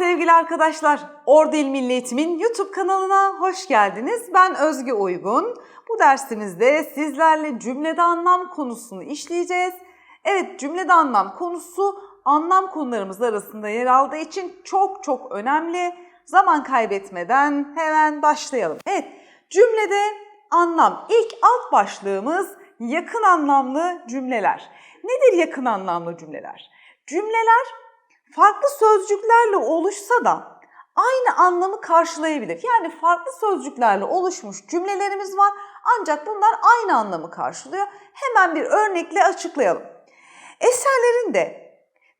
sevgili arkadaşlar. Ordil Milli Eğitim'in YouTube kanalına hoş geldiniz. Ben Özge Uygun. Bu dersimizde sizlerle cümlede anlam konusunu işleyeceğiz. Evet cümlede anlam konusu anlam konularımız arasında yer aldığı için çok çok önemli. Zaman kaybetmeden hemen başlayalım. Evet cümlede anlam. İlk alt başlığımız yakın anlamlı cümleler. Nedir yakın anlamlı cümleler? Cümleler farklı sözcüklerle oluşsa da aynı anlamı karşılayabilir. Yani farklı sözcüklerle oluşmuş cümlelerimiz var ancak bunlar aynı anlamı karşılıyor. Hemen bir örnekle açıklayalım. Eserlerinde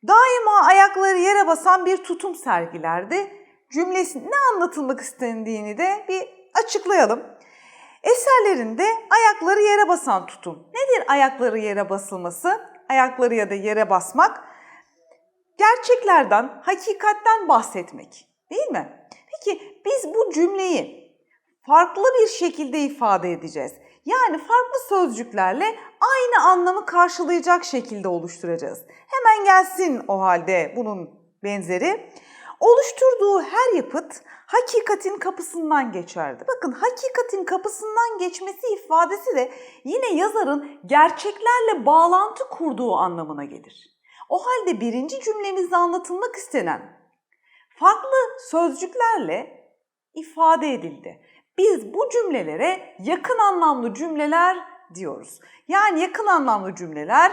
daima ayakları yere basan bir tutum sergilerdi. Cümlesi ne anlatılmak istendiğini de bir açıklayalım. Eserlerinde ayakları yere basan tutum. Nedir ayakları yere basılması? Ayakları ya da yere basmak gerçeklerden, hakikatten bahsetmek değil mi? Peki biz bu cümleyi farklı bir şekilde ifade edeceğiz. Yani farklı sözcüklerle aynı anlamı karşılayacak şekilde oluşturacağız. Hemen gelsin o halde bunun benzeri. Oluşturduğu her yapıt hakikatin kapısından geçerdi. Bakın hakikatin kapısından geçmesi ifadesi de yine yazarın gerçeklerle bağlantı kurduğu anlamına gelir. O halde birinci cümlemizde anlatılmak istenen farklı sözcüklerle ifade edildi. Biz bu cümlelere yakın anlamlı cümleler diyoruz. Yani yakın anlamlı cümleler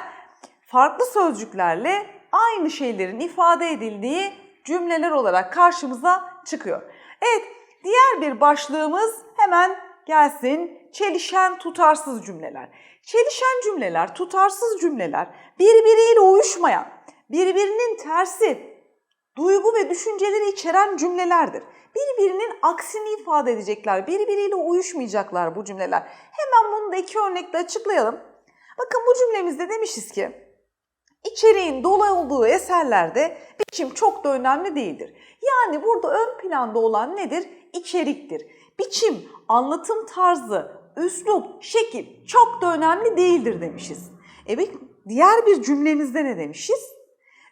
farklı sözcüklerle aynı şeylerin ifade edildiği cümleler olarak karşımıza çıkıyor. Evet, diğer bir başlığımız hemen gelsin. Çelişen, tutarsız cümleler. Çelişen cümleler, tutarsız cümleler, birbiriyle uyuşmayan, birbirinin tersi, duygu ve düşünceleri içeren cümlelerdir. Birbirinin aksini ifade edecekler, birbiriyle uyuşmayacaklar bu cümleler. Hemen bunu da iki örnekle açıklayalım. Bakın bu cümlemizde demişiz ki, içeriğin dolu olduğu eserlerde biçim çok da önemli değildir. Yani burada ön planda olan nedir? İçeriktir. Biçim, anlatım tarzı, üslup, şekil çok da önemli değildir demişiz. Evet, diğer bir cümlemizde ne demişiz?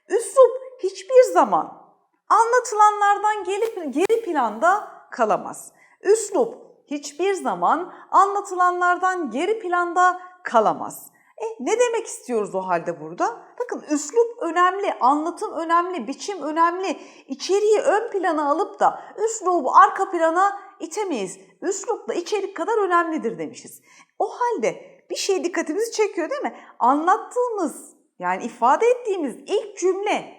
Üslup hiçbir zaman anlatılanlardan geri, geri planda kalamaz. Üslup hiçbir zaman anlatılanlardan geri planda kalamaz. E, ne demek istiyoruz o halde burada? Bakın üslup önemli, anlatım önemli, biçim önemli. İçeriği ön plana alıp da üslubu arka plana itemeyiz. Üslupla içerik kadar önemlidir demişiz. O halde bir şey dikkatimizi çekiyor değil mi? Anlattığımız yani ifade ettiğimiz ilk cümle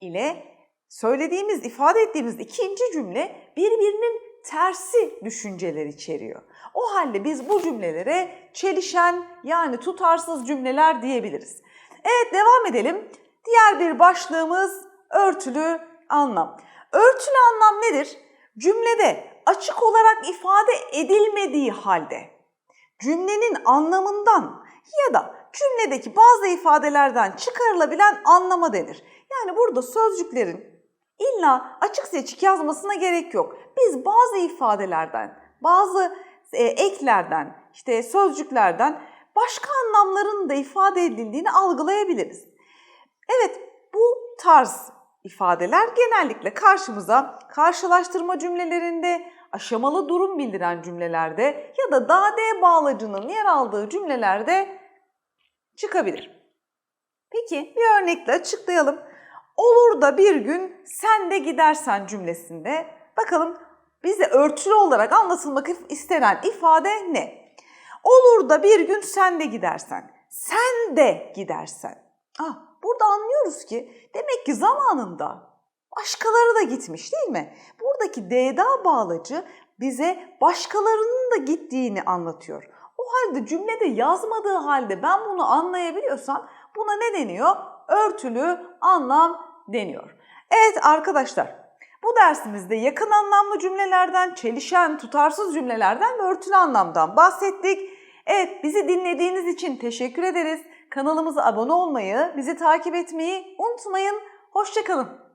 ile söylediğimiz, ifade ettiğimiz ikinci cümle birbirinin tersi düşünceler içeriyor. O halde biz bu cümlelere çelişen yani tutarsız cümleler diyebiliriz. Evet devam edelim. Diğer bir başlığımız örtülü anlam. Örtülü anlam nedir? Cümlede açık olarak ifade edilmediği halde cümlenin anlamından ya da cümledeki bazı ifadelerden çıkarılabilen anlama denir. Yani burada sözcüklerin illa açık seçik yazmasına gerek yok. Biz bazı ifadelerden, bazı e, eklerden, işte sözcüklerden başka anlamların da ifade edildiğini algılayabiliriz. Evet, bu tarz ifadeler genellikle karşımıza karşılaştırma cümlelerinde, aşamalı durum bildiren cümlelerde ya da dade bağlacının yer aldığı cümlelerde çıkabilir. Peki bir örnekle açıklayalım. Olur da bir gün sen de gidersen cümlesinde bakalım bize örtülü olarak anlatılmak istenen ifade ne? Olur da bir gün sen de gidersen, sen de gidersen. Ah, burada anlıyoruz ki demek ki zamanında başkaları da gitmiş değil mi? Buradaki DDA bağlacı bize başkalarının da gittiğini anlatıyor. O halde cümlede yazmadığı halde ben bunu anlayabiliyorsam buna ne deniyor? Örtülü anlam deniyor. Evet arkadaşlar bu dersimizde yakın anlamlı cümlelerden, çelişen, tutarsız cümlelerden ve örtülü anlamdan bahsettik. Evet bizi dinlediğiniz için teşekkür ederiz. Kanalımıza abone olmayı, bizi takip etmeyi unutmayın. Hoşçakalın.